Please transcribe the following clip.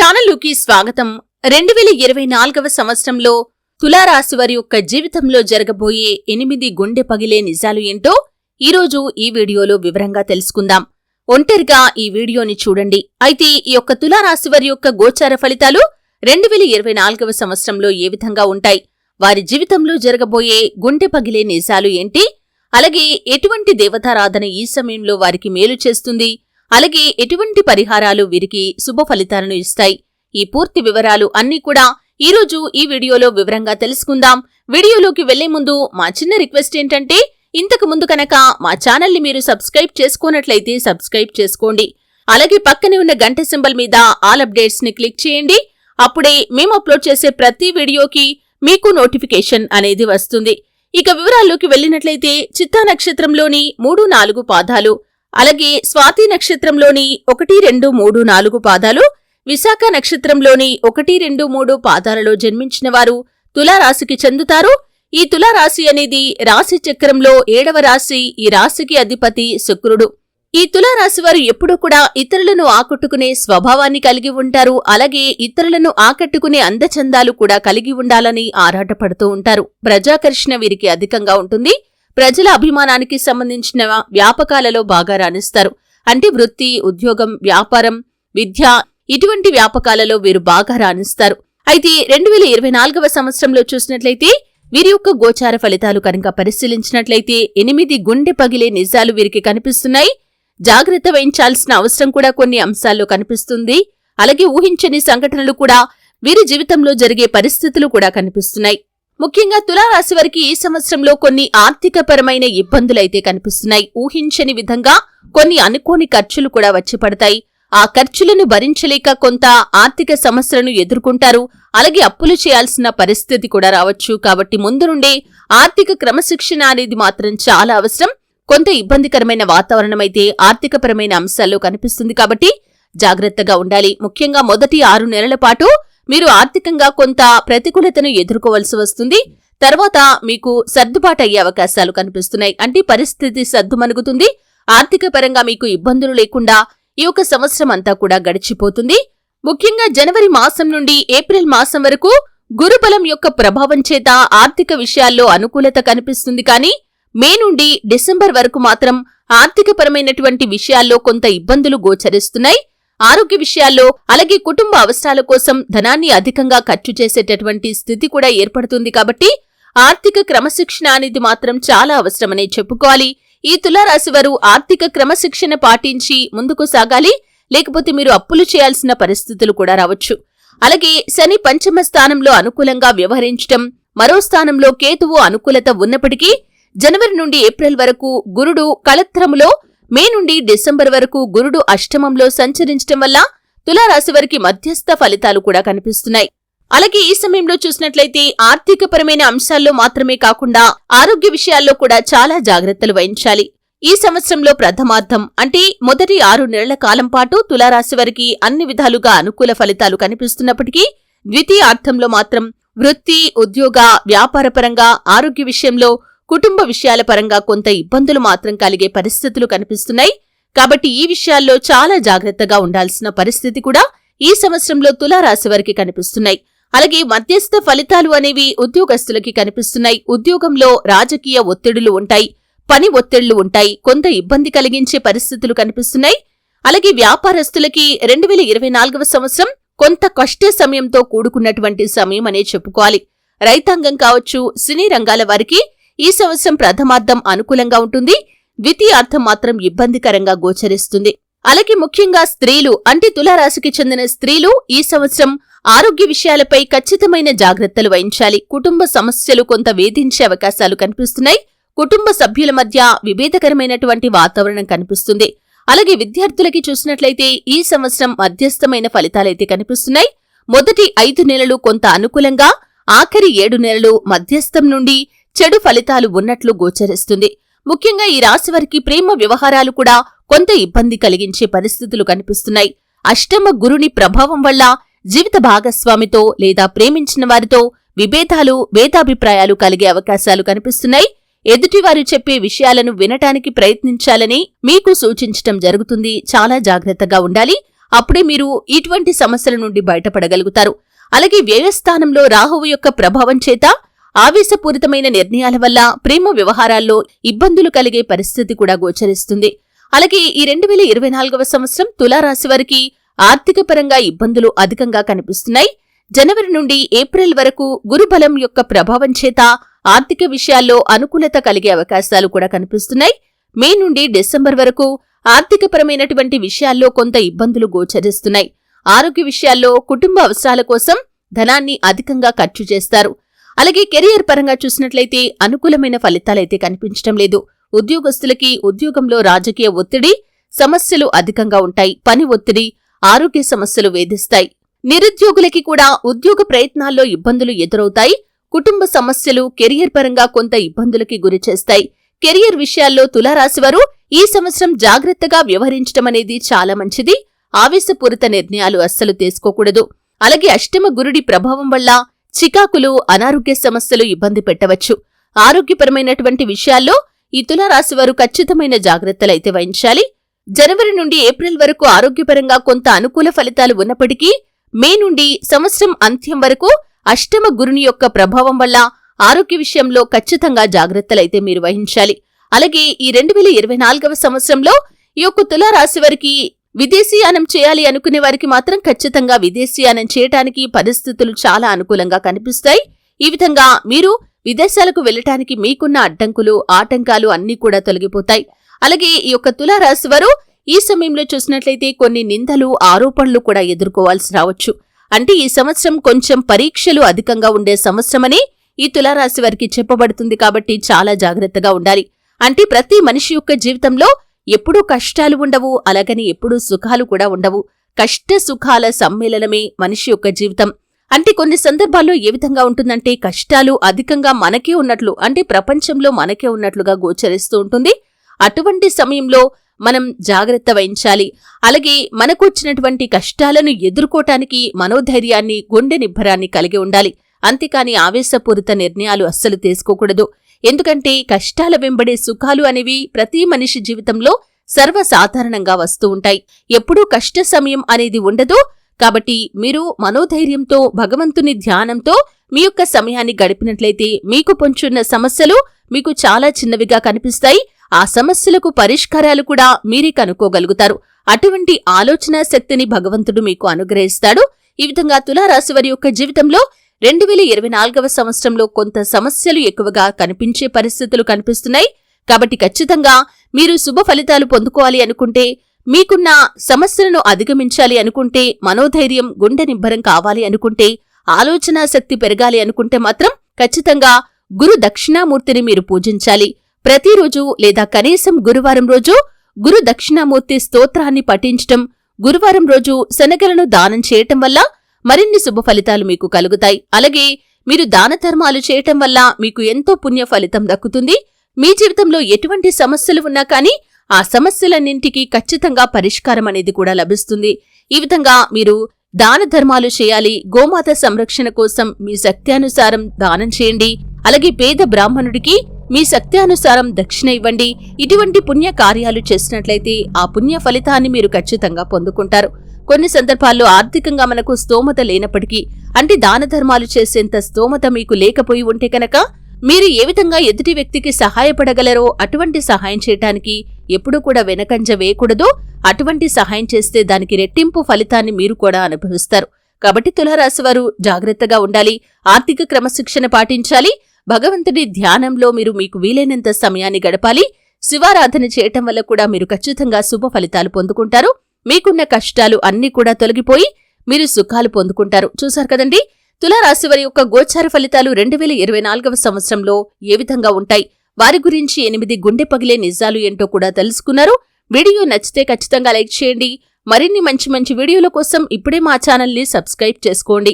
ఛానల్లోకి స్వాగతం. రెండు వేల ఇరవై నాలుగవ సంవత్సరంలో తులారాశి వారి యొక్క జీవితంలో జరగబోయే ఎనిమిది గుండె పగిలే నిజాలు ఏంటో ఈరోజు ఈ వీడియోలో వివరంగా తెలుసుకుందాం. ఒంటరిగా ఈ వీడియోని చూడండి. అయితే ఈ యొక్క తులారాశి వారి యొక్క గోచార ఫలితాలు రెండు వేల ఇరవై నాలుగవ సంవత్సరంలో ఏ విధంగా ఉంటాయి? వారి జీవితంలో జరగబోయే గుండె పగిలే నిజాలు ఏంటి? అలాగే ఎటువంటి దేవతారాధన ఈ సమయంలో వారికి మేలు చేస్తుంది? అలాగే ఎటువంటి పరిహారాలు వీరికి శుభ ఫలితాలను ఇస్తాయి? ఈ పూర్తి వివరాలు అన్నీ కూడా ఈరోజు ఈ వీడియోలో వివరంగా తెలుసుకుందాం. వీడియోలోకి వెళ్ళే ముందు మా చిన్న రిక్వెస్ట్ ఏంటంటే ఇంతకు ముందు కనుక మా ఛానల్ని మీరు సబ్స్క్రైబ్ చేసుకున్నట్లయితే సబ్స్క్రైబ్ చేసుకోండి. అలాగే పక్కనే ఉన్న గంట సింబల్ మీద ఆల్ అప్డేట్స్ని క్లిక్ చేయండి. అప్పుడే మేము అప్లోడ్ చేసే ప్రతి వీడియోకి మీకు నోటిఫికేషన్ అనేది వస్తుంది. ఇక వివరాల్లోకి వెళ్ళినట్లయితే చిత్తా నక్షత్రంలోని మూడు నాలుగు పాదాలు అలాగే స్వాతి నక్షత్రంలోని ఒకటి రెండు మూడు నాలుగు పాదాలు విశాఖ నక్షత్రంలోని ఒకటి రెండు మూడు పాదాలలో జన్మించిన వారు తులారాశికి చెందుతారు. ఈ తులారాశి అనేది రాశి చక్రంలో ఏడవ రాశి ఈ రాశికి అధిపతి శుక్రుడు. ఈ తులారాశి వారు ఎప్పుడూ కూడా ఇతరులను ఆకట్టుకునే స్వభావాన్ని కలిగి ఉంటారు. అలాగే ఇతరులను ఆకట్టుకునే అందచందాలు కూడా కలిగి ఉండాలని ఆరాటపడుతూ ఉంటారు. ప్రజాకర్షణ వీరికి అధికంగా ఉంటుంది. ప్రజల అభిమానానికి సంబంధించిన వ్యాపకాలలో బాగా రాణిస్తారు. అంటే వృత్తి ఉద్యోగం వ్యాపారం విద్య ఇటువంటి వ్యాపకాలలో వీరు బాగా రాణిస్తారు. అయితే రెండు వేల ఇరవై నాలుగవ సంవత్సరంలో చూసినట్లయితే వీరి యొక్క గోచార ఫలితాలు కనుక పరిశీలించినట్లయితే ఎనిమిది గుండె పగిలే నిజాలు వీరికి కనిపిస్తున్నాయి. జాగ్రత్త వహించాల్సిన అవసరం కూడా కొన్ని అంశాల్లో కనిపిస్తుంది. అలాగే ఊహించని సంఘటనలు కూడా వీరి జీవితంలో జరిగే పరిస్థితులు కూడా కనిపిస్తున్నాయి. ముఖ్యంగా తులారాశి వారికి ఈ సంవత్సరంలో కొన్ని ఆర్థికపరమైన ఇబ్బందులైతే కనిపిస్తున్నాయి. ఊహించని విధంగా కొన్ని అనుకోని ఖర్చులు కూడా వచ్చి పడతాయి. ఆ ఖర్చులను భరించలేక కొంత ఆర్థిక సమస్యలను ఎదుర్కొంటారు. అలాగే అప్పులు చేయాల్సిన పరిస్థితి కూడా రావచ్చు. కాబట్టి ముందు నుండే ఆర్థిక క్రమశిక్షణ అనేది మాత్రం చాలా అవసరం. కొంత ఇబ్బందికరమైన వాతావరణం అయితే ఆర్థికపరమైన అంశాల్లో కనిపిస్తుంది కాబట్టి జాగ్రత్తగా ఉండాలి. ముఖ్యంగా మొదటి ఆరు నెలల పాటు మీరు ఆర్థికంగా కొంత ప్రతికూలతను ఎదుర్కోవలసి వస్తుంది. తర్వాత మీకు సర్దుబాటు అయ్యే అవకాశాలు కనిపిస్తున్నాయి. అంటే పరిస్థితి సర్దుమణుగుతుంది ఆర్థిక పరంగా మీకు ఇబ్బందులు లేకుండా ఈ ఒక సంవత్సరం అంతా కూడా గడిచిపోతుంది. ముఖ్యంగా జనవరి మాసం నుండి ఏప్రిల్ మాసం వరకు గురుబలం యొక్క ప్రభావం చేత ఆర్థిక విషయాల్లో అనుకూలత కనిపిస్తుంది. కానీ మే నుండి డిసెంబర్ వరకు మాత్రం ఆర్థికపరమైనటువంటి విషయాల్లో కొంత ఇబ్బందులు గోచరిస్తున్నాయి. ఆరోగ్య విషయాల్లో అలాగే కుటుంబ అవసరాల కోసం ధనాన్ని అధికంగా ఖర్చు చేసేటటువంటి స్థితి కూడా ఏర్పడుతుంది కాబట్టి ఆర్థిక క్రమశిక్షణ అనేది మాత్రం చాలా అవసరమనే చెప్పుకోవాలి. ఈ తులారాశి వారు ఆర్థిక క్రమశిక్షణ పాటించి ముందుకు సాగాలి లేకపోతే మీరు అప్పులు చేయాల్సిన పరిస్థితులు కూడా రావచ్చు. అలాగే శని పంచమ స్థానంలో అనుకూలంగా వ్యవహరించటం మరో స్థానంలో కేతువు అనుకూలత ఉన్నప్పటికీ జనవరి నుండి ఏప్రిల్ వరకు గురుడు కళత్రములో మే నుండి డిసెంబర్ వరకు గురుడు అష్టమంలో సంచరించటం వల్ల తులారాశి వారికి మధ్యస్థ ఫలితాలు కూడా కనిపిస్తున్నాయి. అలాగే ఈ సమయంలో చూసినట్లయితే ఆర్థికపరమైన అంశాల్లో మాత్రమే కాకుండా ఆరోగ్య విషయాల్లో కూడా చాలా జాగ్రత్తలు వహించాలి. ఈ సంవత్సరంలో ప్రథమార్థం అంటే మొదటి ఆరు నెలల కాలం పాటు తులారాశి వారికి అన్ని విధాలుగా అనుకూల ఫలితాలు కనిపిస్తున్నప్పటికీ ద్వితీయార్థంలో మాత్రం వృత్తి ఉద్యోగ వ్యాపారపరంగా ఆరోగ్య విషయంలో కుటుంబ విషయాల పరంగా కొంత ఇబ్బందులు మాత్రం కలిగే పరిస్థితులు కనిపిస్తున్నాయి. కాబట్టి ఈ విషయాల్లో చాలా జాగ్రత్తగా ఉండాల్సిన పరిస్థితి కూడా ఈ సంవత్సరంలో తులారాశి వారికి కనిపిస్తున్నాయి. అలాగే మధ్యస్థ ఫలితాలు అనేవి ఉద్యోగస్తులకి కనిపిస్తున్నాయి. ఉద్యోగంలో రాజకీయ ఒత్తిడులు ఉంటాయి పని ఒత్తిళ్ళు ఉంటాయి కొంత ఇబ్బంది కలిగించే పరిస్థితులు కనిపిస్తున్నాయి. అలాగే వ్యాపారస్తులకి రెండు వేల ఇరవై నాలుగవ సంవత్సరం కొంత కష్ట సమయంతో కూడుకున్నటువంటి సమయం అనే చెప్పుకోవాలి. రైతాంగం కావచ్చు సినీ రంగాల వారికి ఈ సంవత్సరం ప్రథమార్థం అనుకూలంగా ఉంటుంది. ద్వితీయార్థం మాత్రం ఇబ్బందికరంగా గోచరిస్తుంది. అలాగే ముఖ్యంగా స్త్రీలు అంటే తులారాశికి చెందిన స్త్రీలు ఈ సంవత్సరం ఆరోగ్య విషయాలపై ఖచ్చితమైన జాగ్రత్తలు వహించాలి. కుటుంబ సమస్యలు కొంత వేధించే అవకాశాలు కనిపిస్తున్నాయి. కుటుంబ సభ్యుల మధ్య విభేదకరమైనటువంటి వాతావరణం కనిపిస్తుంది. అలాగే విద్యార్థులకి చూసినట్లయితే ఈ సంవత్సరం మధ్యస్థమైన ఫలితాలైతే కనిపిస్తున్నాయి. మొదటి ఐదు నెలలు కొంత అనుకూలంగా ఆఖరి ఏడు నెలలు మధ్యస్థం నుండి చెడు ఫలితాలు ఉన్నట్లు గోచరిస్తుంది. ముఖ్యంగా ఈ రాశి వారికి ప్రేమ వ్యవహారాలు కూడా కొంత ఇబ్బంది కలిగించే పరిస్థితులు కనిపిస్తున్నాయి. అష్టమ గురుని ప్రభావం వల్ల జీవిత భాగస్వామితో లేదా ప్రేమించిన వారితో విభేదాలు భేదాభిప్రాయాలు కలిగే అవకాశాలు కనిపిస్తున్నాయి. ఎదుటివారు చెప్పే విషయాలను వినటానికి ప్రయత్నించాలని మీకు సూచించటం జరుగుతుంది. చాలా జాగ్రత్తగా ఉండాలి. అప్పుడే మీరు ఇటువంటి సమస్యల నుండి బయటపడగలుగుతారు. అలాగే వ్యయస్థానంలో రాహువు యొక్క ప్రభావం చేత ఆవేశపూరితమైన నిర్ణయాల వల్ల ప్రేమ వ్యవహారాల్లో ఇబ్బందులు కలిగే పరిస్థితి కూడా గోచరిస్తుంది. అలాగే ఈ రెండు వేల ఇరవై నాలుగవ సంవత్సరం తులారాశి వారికి ఆర్థిక పరంగా ఇబ్బందులు అధికంగా కనిపిస్తున్నాయి. జనవరి నుండి ఏప్రిల్ వరకు గురుబలం యొక్క ప్రభావం చేత ఆర్థిక విషయాల్లో అనుకూలత కలిగే అవకాశాలు కూడా కనిపిస్తున్నాయి. మే నుండి డిసెంబర్ వరకు ఆర్థికపరమైనటువంటి విషయాల్లో కొంత ఇబ్బందులు గోచరిస్తున్నాయి. ఆరోగ్య విషయాల్లో కుటుంబ అవసరాల కోసం ధనాన్ని అధికంగా ఖర్చు చేస్తారు. అలాగే కెరియర్ పరంగా చూసినట్లయితే అనుకూలమైన ఫలితాలైతే కనిపించడం లేదు. ఉద్యోగస్తులకి ఉద్యోగంలో రాజకీయ ఒత్తిడి సమస్యలు అధికంగా ఉంటాయి. పని ఒత్తిడి ఆరోగ్య సమస్యలు వేధిస్తాయి. నిరుద్యోగులకి కూడా ఉద్యోగ ప్రయత్నాల్లో ఇబ్బందులు ఎదురవుతాయి. కుటుంబ సమస్యలు కెరియర్ పరంగా కొంత ఇబ్బందులకి గురిచేస్తాయి కెరియర్ విషయాల్లో తులారాశివారు ఈ సంవత్సరం జాగ్రత్తగా వ్యవహరించడం అనేది చాలా మంచిది. ఆవేశపూరిత నిర్ణయాలు అస్సలు తీసుకోకూడదు. అలాగే అష్టమ గురుడి ప్రభావం వల్ల చికాకులు అనారోగ్య సమస్యలు ఇబ్బంది పెట్టవచ్చు. ఆరోగ్యపరమైనటువంటి విషయాల్లో ఈ తులారాశివారు ఖచ్చితమైన జాగ్రత్తలైతే వహించాలి. జనవరి నుండి ఏప్రిల్ వరకు ఆరోగ్యపరంగా కొంత అనుకూల ఫలితాలు ఉన్నప్పటికీ మే నుండి సంవత్సరం అంత్యం వరకు అష్టమ గురుని యొక్క ప్రభావం వల్ల ఆరోగ్య విషయంలో ఖచ్చితంగా జాగ్రత్తలైతే మీరు వహించాలి. అలాగే ఈ రెండు వేల ఇరవై నాలుగవ సంవత్సరంలో ఈ యొక్క తులారాశి వారికి విదేశీయానం చేయాలి అనుకునే వారికి మాత్రం ఖచ్చితంగా విదేశీయానం చేయటానికి పరిస్థితులు చాలా అనుకూలంగా కనిపిస్తాయి. ఈ విధంగా మీరు విదేశాలకు వెళ్ళటానికి మీకున్న అడ్డంకులు ఆటంకాలు అన్నీ కూడా తొలగిపోతాయి. అలాగే ఈ యొక్క తులారాశి వారు ఈ సమయంలో చూసినట్లయితే కొన్ని నిందలు ఆరోపణలు కూడా ఎదుర్కోవాల్సి రావచ్చు. అంటే ఈ సంవత్సరం కొంచెం పరీక్షలు అధికంగా ఉండే సంవత్సరమని ఈ తులారాశి వారికి చెప్పబడుతుంది కాబట్టి చాలా జాగ్రత్తగా ఉండాలి. అంటే ప్రతి మనిషి యొక్క జీవితంలో ఎప్పుడూ కష్టాలు ఉండవు అలాగని ఎప్పుడూ సుఖాలు కూడా ఉండవు. కష్ట సుఖాల సమ్మేళనమే మనిషి యొక్క జీవితం. అంటే కొన్ని సందర్భాల్లో ఏ విధంగా ఉంటుందంటే కష్టాలు అధికంగా మనకే ఉన్నట్లు అంటే ప్రపంచంలో మనకే ఉన్నట్లుగా గోచరిస్తూ ఉంటుంది. అటువంటి సమయంలో మనం జాగ్రత్త వహించాలి. అలాగే మనకు వచ్చినటువంటి కష్టాలను ఎదుర్కోటానికి మనోధైర్యాన్ని గుండె నిబ్బరాన్ని కలిగి ఉండాలి. అంతేకాని ఆవేశపూరిత నిర్ణయాలు అస్సలు తీసుకోకూడదు. ఎందుకంటే కష్టాల వెంబడే సుఖాలు అనేవి ప్రతి మనిషి జీవితంలో సర్వసాధారణంగా వస్తూ ఉంటాయి. ఎప్పుడూ కష్ట సమయం అనేది ఉండదు. కాబట్టి మీరు మనోధైర్యంతో భగవంతుని ధ్యానంతో మీ యొక్క సమయాన్ని గడిపినట్లయితే మీకు పొంచున్న సమస్యలు మీకు చాలా చిన్నవిగా కనిపిస్తాయి. ఆ సమస్యలకు పరిష్కారాలు కూడా మీరే కనుక్కోగలుగుతారు. అటువంటి ఆలోచన శక్తిని భగవంతుడు మీకు అనుగ్రహిస్తాడు. ఈ విధంగా తులారాశి వారి యొక్క జీవితంలో రెండు వేల ఇరవై నాలుగవ సంవత్సరంలో కొంత సమస్యలు ఎక్కువగా కనిపించే పరిస్థితులు కనిపిస్తున్నాయి. కాబట్టి ఖచ్చితంగా మీరు శుభ ఫలితాలు పొందుకోవాలి అనుకుంటే మీకున్న సమస్యలను అధిగమించాలి అనుకుంటే మనోధైర్యం గుండె నిబ్బరం కావాలి అనుకుంటే ఆలోచనా శక్తి పెరగాలి అనుకుంటే మాత్రం ఖచ్చితంగా గురు దక్షిణామూర్తిని మీరు పూజించాలి. ప్రతిరోజు లేదా కనీసం గురువారం రోజు గురు దక్షిణామూర్తి స్తోత్రాన్ని పఠించటం గురువారం రోజు శనగలను దానం చేయటం వల్ల మరిన్ని శుభ ఫలితాలు మీకు కలుగుతాయి. అలాగే మీరు దాన ధర్మాలు చేయటం వల్ల మీకు ఎంతో పుణ్య ఫలితం దక్కుతుంది. మీ జీవితంలో ఎటువంటి సమస్యలు ఉన్నా కానీ ఆ సమస్యలన్నింటికీ ఖచ్చితంగా పరిష్కారం అనేది కూడా లభిస్తుంది. ఈ విధంగా మీరు దాన ధర్మాలు చేయాలి. గోమాత సంరక్షణ కోసం మీ శక్త్యానుసారం దానం చేయండి. అలాగే పేద బ్రాహ్మణుడికి మీ శక్త్యానుసారం దక్షిణ ఇవ్వండి. ఇటువంటి పుణ్య కార్యాలు చేసినట్లయితే ఆ పుణ్య ఫలితాన్ని మీరు ఖచ్చితంగా పొందుకుంటారు. కొన్ని సందర్భాల్లో ఆర్థికంగా మనకు స్తోమత లేనప్పటికీ అంటే దాన ధర్మాలు చేసేంత స్తోమత మీకు లేకపోయి ఉంటే కనుక మీరు ఏ విధంగా ఎదుటి వ్యక్తికి సహాయపడగలరో అటువంటి సహాయం చేయటానికి ఎప్పుడూ కూడా వెనకంజ వేయకూడదు. అటువంటి సహాయం చేస్తే దానికి రెట్టింపు ఫలితాన్ని మీరు కూడా అనుభవిస్తారు. కాబట్టి తులారాశివారు జాగ్రత్తగా ఉండాలి. ఆర్థిక క్రమశిక్షణ పాటించాలి. భగవంతుడి ధ్యానంలో మీరు మీకు వీలైనంత సమయాన్ని గడపాలి. శివారాధన చేయటం వల్ల కూడా మీరు ఖచ్చితంగా శుభ ఫలితాలు పొందుకుంటారు. మీకున్న కష్టాలు అన్నీ కూడా తొలగిపోయి మీరు సుఖాలు పొందుకుంటారు. చూశారు కదండి? తులారాశి వారి యొక్క గోచార ఫలితాలు రెండు వేల ఇరవై నాలుగవ సంవత్సరంలో ఏ విధంగా ఉంటాయి? వారి గురించి ఎనిమిది గుండె పగిలే నిజాలు ఏంటో కూడా తెలుసుకున్నారు. వీడియో నచ్చితే ఖచ్చితంగా లైక్ చేయండి. మరిన్ని మంచి మంచి వీడియోల కోసం ఇప్పుడే మా ఛానల్ని సబ్స్క్రైబ్ చేసుకోండి.